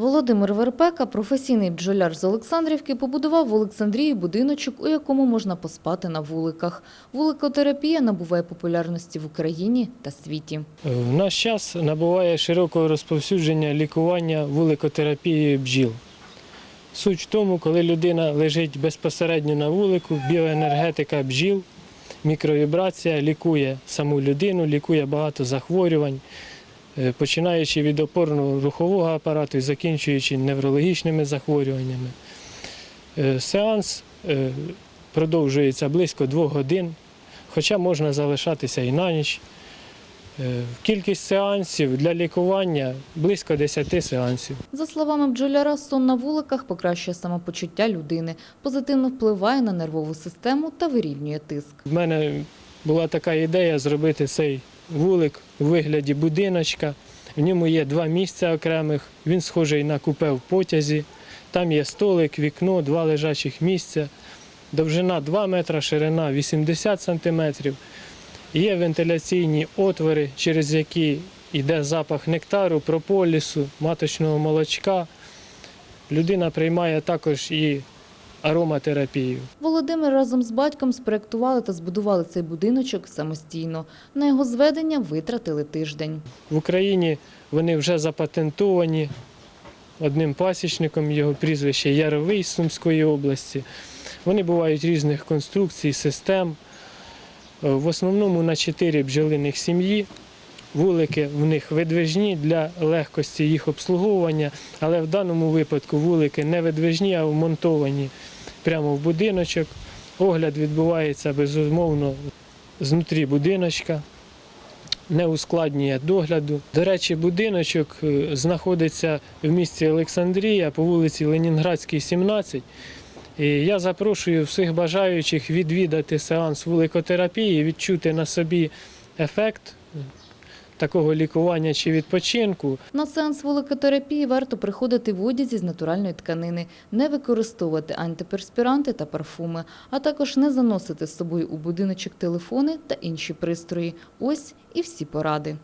Володимир Верпека, професійний бджоляр з Олександрівки, побудував в Олександрії будиночок, у якому можна поспати на вуликах. Вуликотерапія набуває популярності в Україні та світі. В наш час набуває широкого розповсюдження лікування вуликотерапією бджіл. Суть в тому, коли людина лежить безпосередньо на вулику, біоенергетика бджіл, мікровібрація лікує саму людину, лікує багато захворювань, е, починаючи від опорно-рухового апарату і закінчуючи неврологічними захворюваннями. Е, Сеанс е, продовжується близько двох годин, хоча можна залишатися і на ніч. Е, Кількість сеансів для лікування близько 10 сеансів. За словами бджоляра, сон на вуликах покращує самопочуття людини, позитивно впливає на нервову систему та вирівнює тиск. В мене була така ідея зробити цей вулик у вигляді будиночка. В ньому є два місця окремих. Він схожий на купе в потязі. Там є столик, вікно, два лежачих місця. Довжина 2 метри, ширина 80 сантиметрів. Є вентиляційні отвори, через які йде запах нектару, прополісу, маточного молочка. Людина приймає також і ароматерапію. Володимир разом з батьком спроектували та збудували цей будиночок самостійно. На його зведення витратили тиждень. В Україні вони вже запатентовані одним пасічником, його прізвище Яровий з Сумської області. Вони бувають різних конструкцій, систем. Е, В основному на чотири бджолиних сім'ї. Вулики в них видвижні для легкості їх обслуговування, але в даному випадку вулики не видвижні, а вмонтовані прямо в будиночок. Огляд відбувається безумовно знутрі будиночка не ускладнює догляду. До речі, будиночок е, знаходиться в місті Олександрія по вулиці Ленінградській, 17. І я запрошую всіх бажаючих відвідати сеанс вуликотерапії, відчути на собі ефект такого лікування чи відпочинку. На сеанс вуликотерапії варто приходити в одязі з натуральної тканини, не використовувати антиперспіранти та парфуми, а також не заносити з собою у будиночок телефони та інші пристрої. Ось і всі поради.